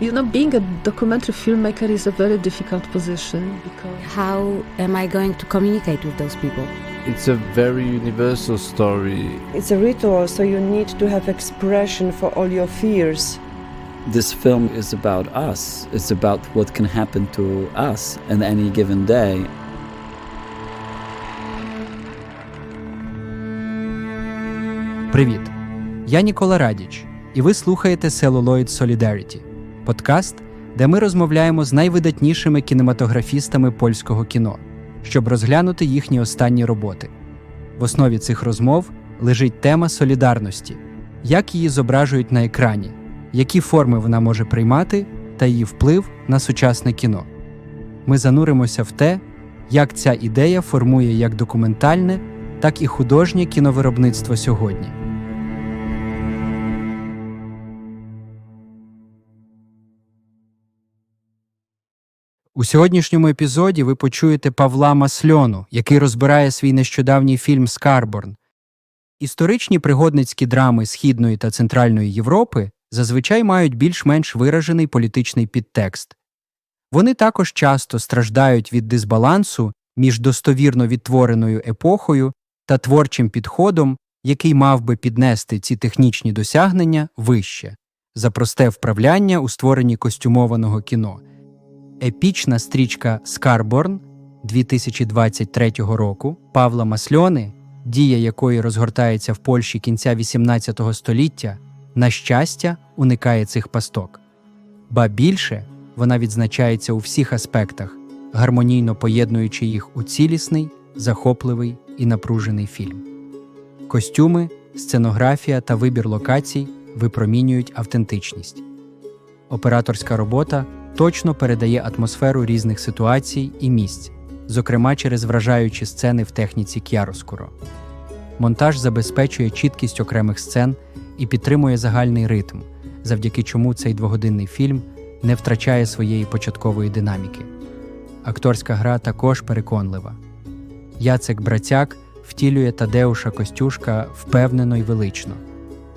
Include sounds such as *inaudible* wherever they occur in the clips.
You know, being a documentary filmmaker is a very difficult position because How am I going to communicate with those people? It's a very universal story. It's a ritual, so you need to have expression for all your fears. This film is about us. It's about what can happen to us in any given day. Привіт! Я Нікола Радіч, і ви слухаєте Celluloid Solidarity – подкаст, де ми розмовляємо з найвидатнішими кінематографістами польського кіно, щоб розглянути їхні останні роботи. В основі цих розмов лежить тема солідарності, як її зображують на екрані, які форми вона може приймати та її вплив на сучасне кіно. Ми зануримося в те, як ця ідея формує як документальне, так і художнє кіновиробництво сьогодні. У сьогоднішньому епізоді ви почуєте Павла Масльону, який розбирає свій нещодавній фільм Скарборн. Історичні пригодницькі драми Східної та Центральної Європи зазвичай мають більш-менш виражений політичний підтекст. Вони також часто страждають від дисбалансу між достовірно відтвореною епохою та творчим підходом, який мав би піднести ці технічні досягнення вище за просте вправляння у створенні костюмованого кіно. Епічна стрічка Скарборн 2023 року Павла Масльони, дія якої розгортається в Польщі кінця XVIII століття, на щастя, уникає цих пасток. Ба більше вона відзначається у всіх аспектах, гармонійно поєднуючи їх у цілісний, захопливий і напружений фільм. Костюми, сценографія та вибір локацій випромінюють автентичність. Операторська робота точно передає атмосферу різних ситуацій і місць, зокрема через вражаючі сцени в техніці кіароскуро. Монтаж забезпечує чіткість окремих сцен і підтримує загальний ритм, завдяки чому цей двогодинний фільм не втрачає своєї початкової динаміки. Акторська гра також переконлива. Яцек Брацяк втілює Тадеуша Костюшка впевнено й велично,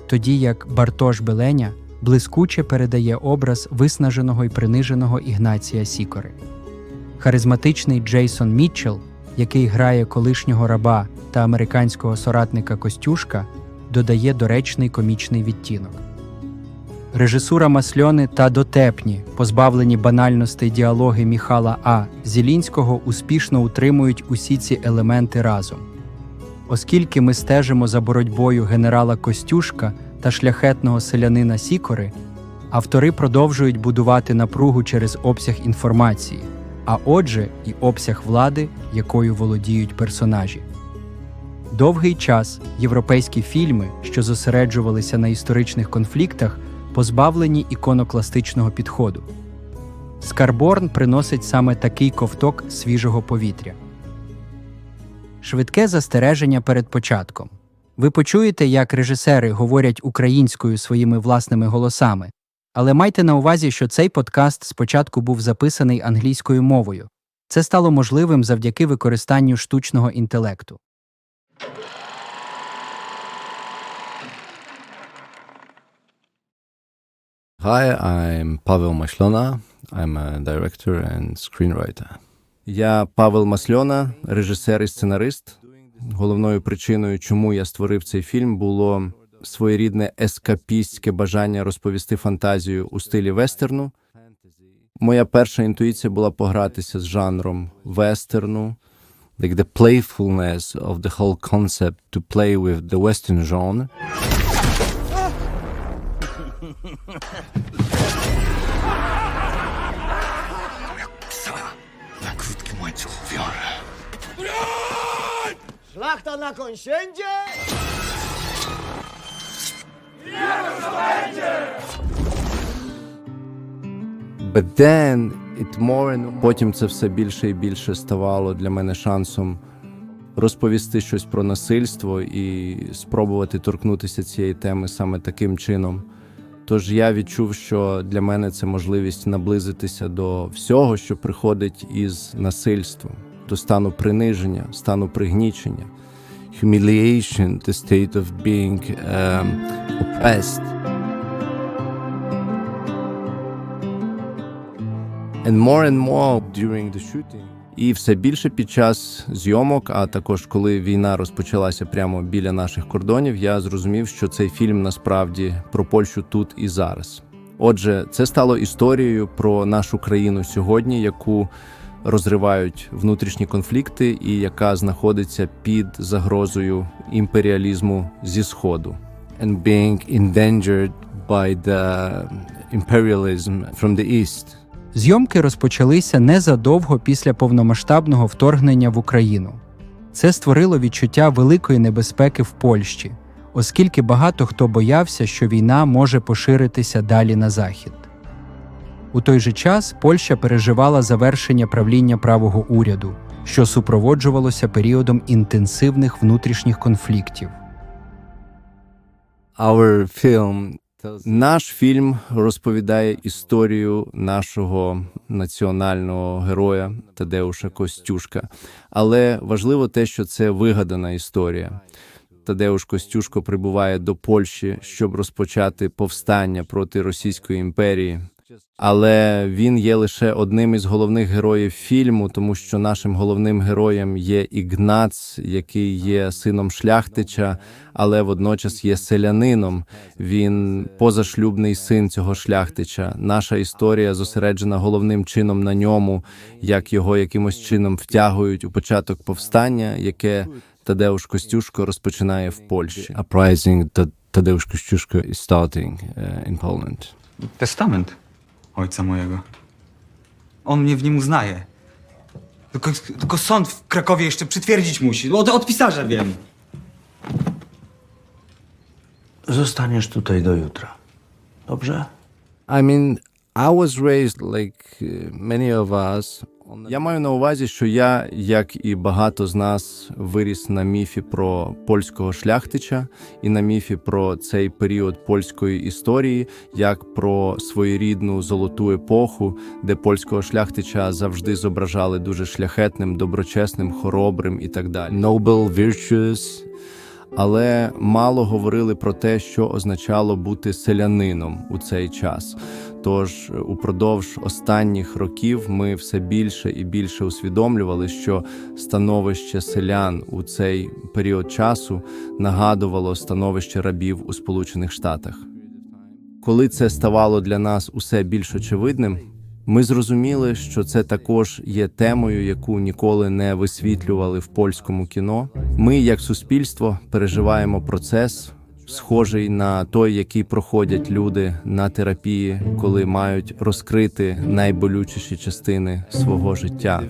тоді як Бартош Беленя блискуче передає образ виснаженого і приниженого Ігнація Сікори. Харизматичний Джейсон Мітчелл, який грає колишнього раба та американського соратника Костюшка, додає доречний комічний відтінок. Режисура Масльони та дотепні, позбавлені банальностей діалоги Міхала А. Зілінського успішно утримують усі ці елементи разом. Оскільки ми стежимо за боротьбою генерала Костюшка та шляхетного селянина Сікори, автори продовжують будувати напругу через обсяг інформації, а отже, і обсяг влади, якою володіють персонажі. Довгий час європейські фільми, що зосереджувалися на історичних конфліктах, позбавлені іконокластичного підходу. Скарборн приносить саме такий ковток свіжого повітря. Швидке застереження перед початком. Ви почуєте, як режисери говорять українською своїми власними голосами, але майте на увазі, що цей подкаст спочатку був записаний англійською мовою. Це стало можливим завдяки використанню штучного інтелекту. Hi, I'm Pavel Масльона. I'm a director and screenwriter. Я Павел Масльона, режисер і сценарист. Головною причиною, чому я створив цей фільм, було своєрідне ескапістське бажання розповісти фантазію у стилі вестерну. Моя перша інтуїція була погратися з жанром вестерну, like the playfulness of the whole concept to play with the western genre. Szlachta na konsiędzie! But then it more and потім це все більше і більше ставало для мене шансом розповісти щось про насильство і спробувати торкнутися цієї теми саме таким чином. Тож я відчув, що для мене це можливість наблизитися до всього, що приходить із насильством, до стану приниження, стану пригнічення, humiliation, the state of being um, oppressed. And more and more during the shooting. І все більше під час зйомок, а також коли війна розпочалася прямо біля наших кордонів, я зрозумів, що цей фільм насправді про Польщу тут і зараз. Отже, це стало історією про нашу країну сьогодні, яку розривають внутрішні конфлікти, і яка знаходиться під загрозою імперіалізму зі сходу. And being endangered by the imperialism from the east. Зйомки розпочалися незадовго після повномасштабного вторгнення в Україну. Це створило відчуття великої небезпеки в Польщі, оскільки багато хто боявся, що війна може поширитися далі на захід. У той же час Польща переживала завершення правління правого уряду, що супроводжувалося періодом інтенсивних внутрішніх конфліктів. Our film наш фільм розповідає історію нашого національного героя Тадеуша Костюшка. Але важливо те, що це вигадана історія. Тадеуш Костюшко прибуває до Польщі, щоб розпочати повстання проти Російської імперії. Але він є лише одним із головних героїв фільму, тому що нашим головним героєм є Ігнац, який є сином шляхтича, але водночас є селянином. Він позашлюбний син цього шляхтича. Наша історія зосереджена головним чином на ньому, як його якимось чином втягують у початок повстання, яке Тадеуш Костюшко розпочинає в Польщі. Uprising that Tadeusz Kościuszko is starting uh, in Poland. Testament ojca mojego. On mnie w nim uznaje. Tylko, tylko sąd w Krakowie jeszcze przytwierdzić musi. Od, od pisarza wiem. Zostaniesz tutaj do jutra. Dobrze? I mean, I was raised like uh, many of us. Я маю на увазі, що я, як і багато з нас, виріс на міфі про польського шляхтича і на міфі про цей період польської історії, як про своєрідну золоту епоху, де польського шляхтича завжди зображали дуже шляхетним, доброчесним, хоробрим і так далі. Noble, virtuous, але мало говорили про те, що означало бути селянином у цей час. Тож упродовж останніх років ми все більше і більше усвідомлювали, що становище селян у цей період часу нагадувало становище рабів у Сполучених Штатах. Коли це ставало для нас усе більш очевидним, ми зрозуміли, що це також є темою, яку ніколи не висвітлювали в польському кіно. Ми, як суспільство, переживаємо процес, схожий на той, який проходять люди на терапії, коли мають розкрити найболючіші частини свого життя.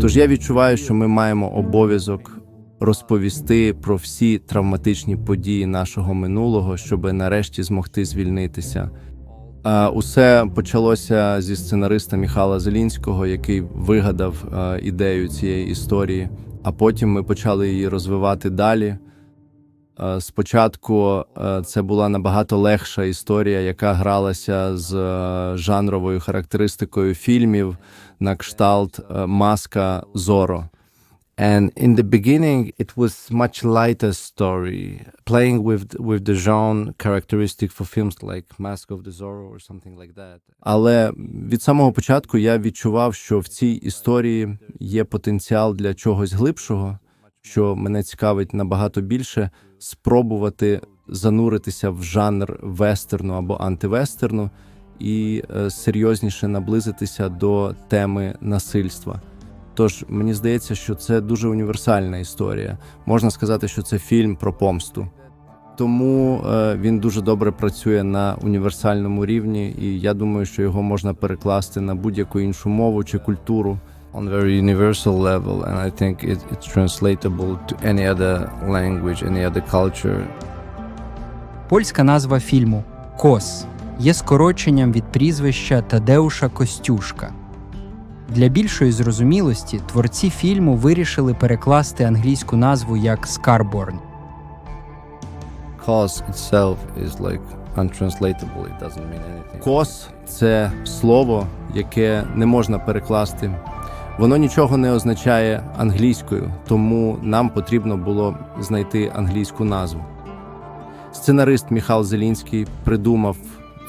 Тож я відчуваю, що ми маємо обов'язок розповісти про всі травматичні події нашого минулого, щоб нарешті змогти звільнитися. Усе почалося зі сценариста Міхала Зелінського, який вигадав ідею цієї історії. А потім ми почали її розвивати далі. Е, Спочатку е, це була набагато легша історія, яка гралася з е, жанровою характеристикою фільмів на кшталт Маска Зоро. And in the beginning, it was much lighter story, playing with with the genre characteristic for films like Mask of the Zorro or something like that. Але від самого початку я відчував, що в цій історії є потенціал для чогось глибшого, що мене цікавить набагато більше, спробувати зануритися в жанр вестерну або антивестерну і е, серйозніше наблизитися до теми насильства. Тож мені здається, що це дуже універсальна історія. Можна сказати, що це фільм про помсту. Тому е, він дуже добре працює на універсальному рівні, і я думаю, що його можна перекласти на будь-яку іншу мову чи культуру. On very universal level, and I think it, it's translatable to any other language, any other culture. Польська назва фільму Кос є скороченням від прізвища Тадеуша Костюшка. Для більшої зрозумілості творці фільму вирішили перекласти англійську назву як Скарборн. Cause itself is like untranslatable, it doesn't mean anything. Кос це слово, яке не можна перекласти. Воно нічого не означає англійською, тому нам потрібно було знайти англійську назву. Сценарист Міхал Зелінський придумав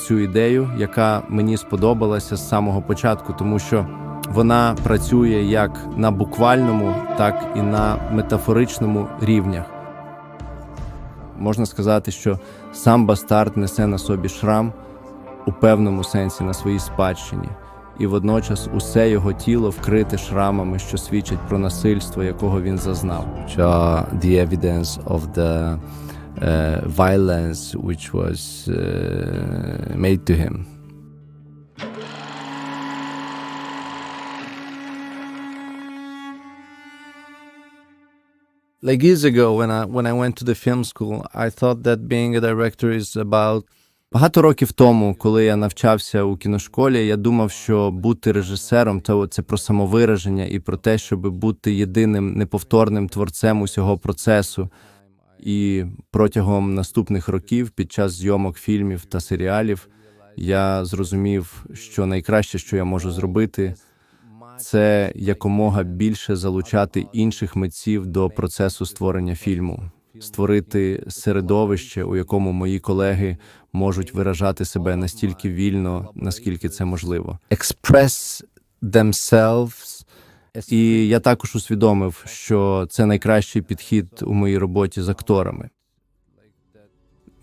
цю ідею, яка мені сподобалася з самого початку, тому що вона працює як на буквальному, так і на метафоричному рівнях. Можна сказати, що сам бастард несе на собі шрам у певному сенсі на своїй спадщині, і водночас усе його тіло вкрите шрамами, що свідчать про насильство, якого він зазнав. The evidence of the uh, violence which was uh, made to him. Like years ago, when I when I went to the film school, I thought that being a director is about Багато років тому, коли я навчався у кіношколі, я думав, що бути режисером то це про самовираження і про те, щоб бути єдиним неповторним творцем усього процесу. І протягом наступних років, під час зйомок фільмів та серіалів, я зрозумів, що найкраще, що я можу зробити, це якомога більше залучати інших митців до процесу створення фільму, створити середовище, у якому мої колеги можуть виражати себе настільки вільно, наскільки це можливо. Express themselves. І я також усвідомив, що це найкращий підхід у моїй роботі з акторами.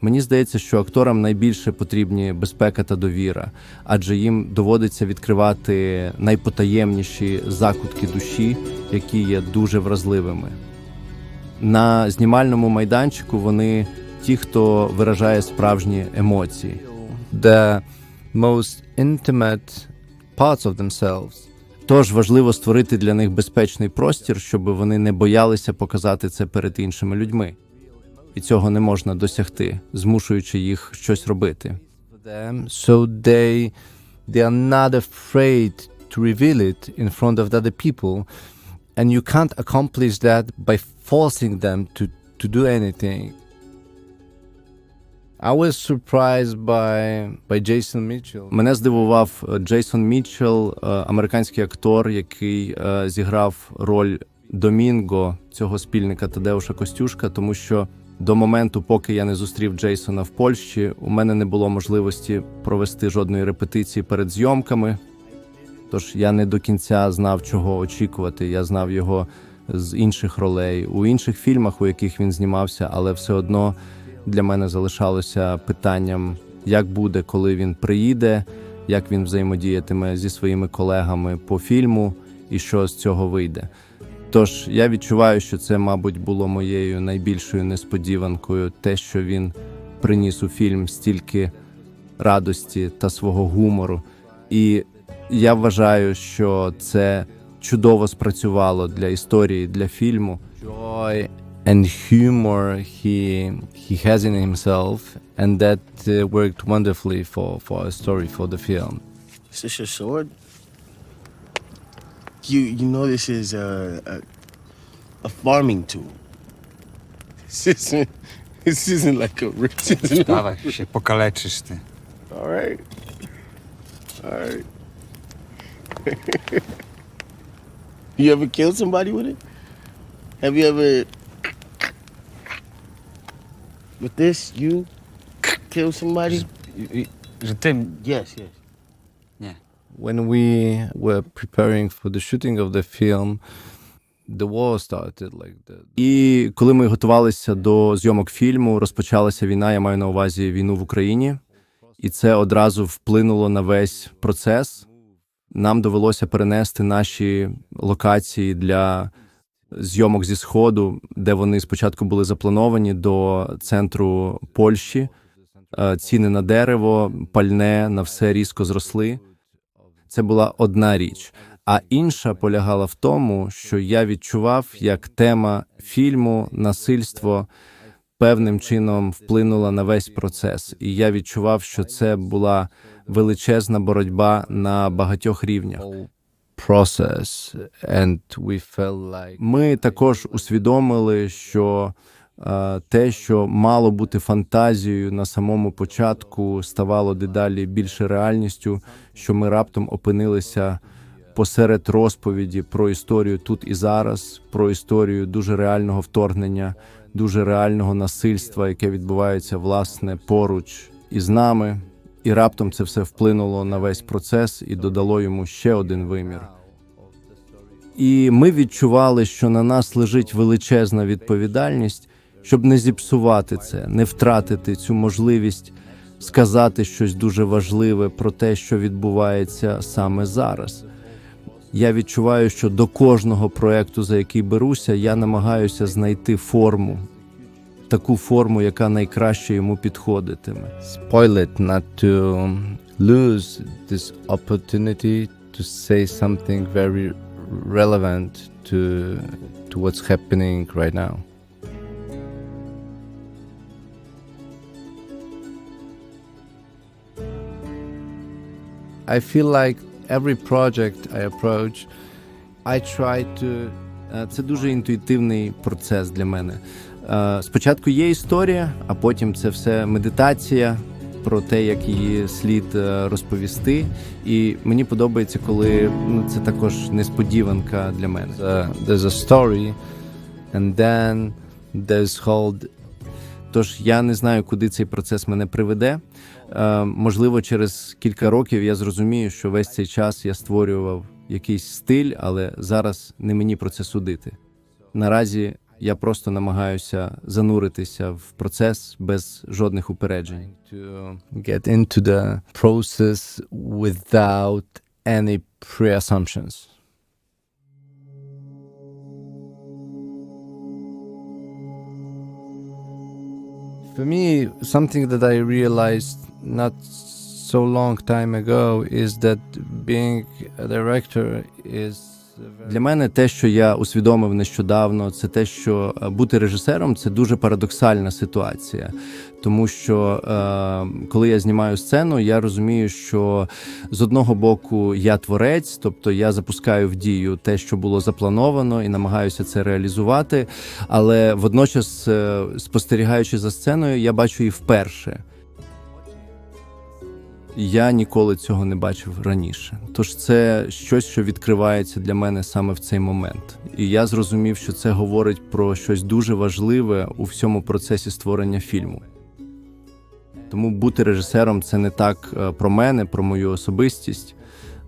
Мені здається, що акторам найбільше потрібні безпека та довіра, адже їм доводиться відкривати найпотаємніші закутки душі, які є дуже вразливими. На знімальному майданчику вони ті, хто виражає справжні емоції. The most intimate parts of themselves. Тож важливо створити для них безпечний простір, щоб вони не боялися показати це перед іншими людьми. І цього не можна досягти, змушуючи їх щось робити. So they, they are not afraid to reveal it in front of other people, and you can't accomplish that by forcing them to, to do anything. I was surprised by, by Jason Mitchell. Мене здивував е, Джейсон Мітчелл, е, американський актор, який е, зіграв роль Домінго цього спільника Тадеуша Костюшка, тому що до моменту, поки я не зустрів Джейсона в Польщі, у мене не було можливості провести жодної репетиції перед зйомками. Тож я не до кінця знав, чого очікувати. Я знав його з інших ролей у інших фільмах, у яких він знімався, але все одно для мене залишалося питанням, як буде, коли він приїде, як він взаємодіятиме зі своїми колегами по фільму і що з цього вийде. Тож я відчуваю, що це, мабуть, було моєю найбільшою несподіванкою, те, що він приніс у фільм стільки радості та свого гумору. І я вважаю, що це чудово спрацювало для історії, для фільму. Joy and humor he he has in himself, and that uh, worked wonderfully for for a story for the film. Is this your sword? You you know this is a a, a farming tool. *laughs* This isn't this isn't like a rich. *laughs* Dawaj, się pokaleczysz ty. All right. All right. *laughs* you ever killed somebody with it? Have you ever with this you kill somebody? Że tym. Yes, yes. When we were preparing for the shooting of the film, the war started like that. І коли ми готувалися до зйомок фільму, розпочалася війна. Я маю на увазі війну в Україні, і це одразу вплинуло на весь процес. Нам довелося перенести наші локації для зйомок зі сходу, де вони спочатку були заплановані до центру Польщі. Е, Ціни на дерево, пальне на все різко зросли. Це була одна річ. А інша полягала в тому, що я відчував, як тема фільму насильство певним чином вплинула на весь процес. І я відчував, що це була величезна боротьба на багатьох рівнях. Process. And we felt like... Ми також усвідомили, що те, що мало бути фантазією на самому початку, ставало дедалі більше реальністю, що ми раптом опинилися посеред розповіді про історію тут і зараз, про історію дуже реального вторгнення, дуже реального насильства, яке відбувається власне поруч із нами. І раптом це все вплинуло на весь процес і додало йому ще один вимір. І ми відчували, що на нас лежить величезна відповідальність, щоб не зіпсувати це, не втратити цю можливість сказати щось дуже важливе про те, що відбувається саме зараз. Я відчуваю, що до кожного проекту, за який беруся, я намагаюся знайти форму, таку форму, яка найкраще йому підходитиме. Spoil it not to lose this opportunity to say something very relevant to, to what's happening right now. I feel like every project I approach, I try to... Е, Це дуже інтуїтивний процес для мене. Е, Спочатку є історія, а потім це все медитація про те, як її слід е, розповісти. І мені подобається, коли ну, це також несподіванка для мене. Е, There's a story, and then there's hold. Тож я не знаю, куди цей процес мене приведе. Е, можливо, через кілька років я зрозумію, що весь цей час я створював якийсь стиль, але зараз не мені про це судити. Наразі я просто намагаюся зануритися в процес без жодних упереджень. To get into the process without any pre-assumptions. For me, something that I realized not so long time ago is that being a director is для мене те, що я усвідомив нещодавно, це те, що е, бути режисером це дуже парадоксальна ситуація. Тому що е, коли я знімаю сцену, я розумію, що з одного боку я творець, тобто я запускаю в дію те, що було заплановано, і намагаюся це реалізувати. Але водночас, е, спостерігаючи за сценою, я бачу її вперше. Я ніколи цього не бачив раніше. Тож це щось, що відкривається для мене саме в цей момент. І я зрозумів, що це говорить про щось дуже важливе у всьому процесі створення фільму. Тому бути режисером це не так е, про мене, про мою особистість.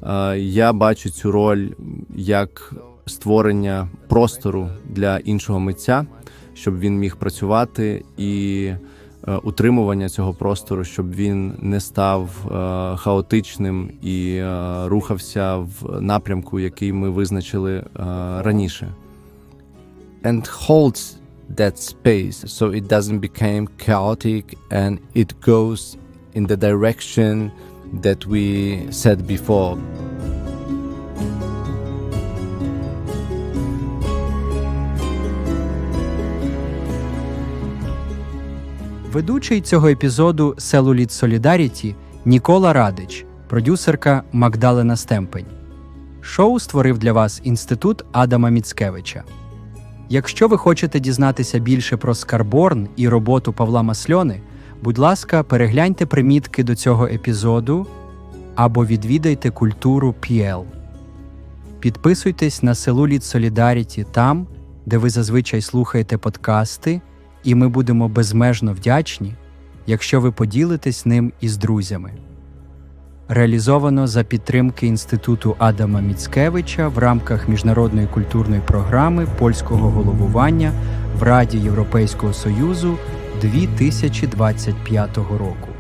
Е, Я бачу цю роль як створення простору для іншого митця, щоб він міг працювати і утримування цього простору, щоб він не став е, хаотичним і е, рухався в напрямку, який ми визначили е, раніше. And holds that space so it doesn't become chaotic and it goes in the direction that we said before. Ведучий цього епізоду Cellulit Solidarity Нікола Радич, продюсерка Магдалена Стемпень. Шоу створив для вас інститут Адама Міцкевича. Якщо ви хочете дізнатися більше про Скарборн і роботу Павла Масльони, будь ласка, перегляньте примітки до цього епізоду або відвідайте культуру PL. Підписуйтесь на Cellulit Solidarity там, де ви зазвичай слухаєте подкасти, і ми будемо безмежно вдячні, якщо ви поділитесь ним із друзями. Реалізовано за підтримки Інституту Адама Міцкевича в рамках міжнародної культурної програми польського головування в Раді Європейського Союзу 2025 року.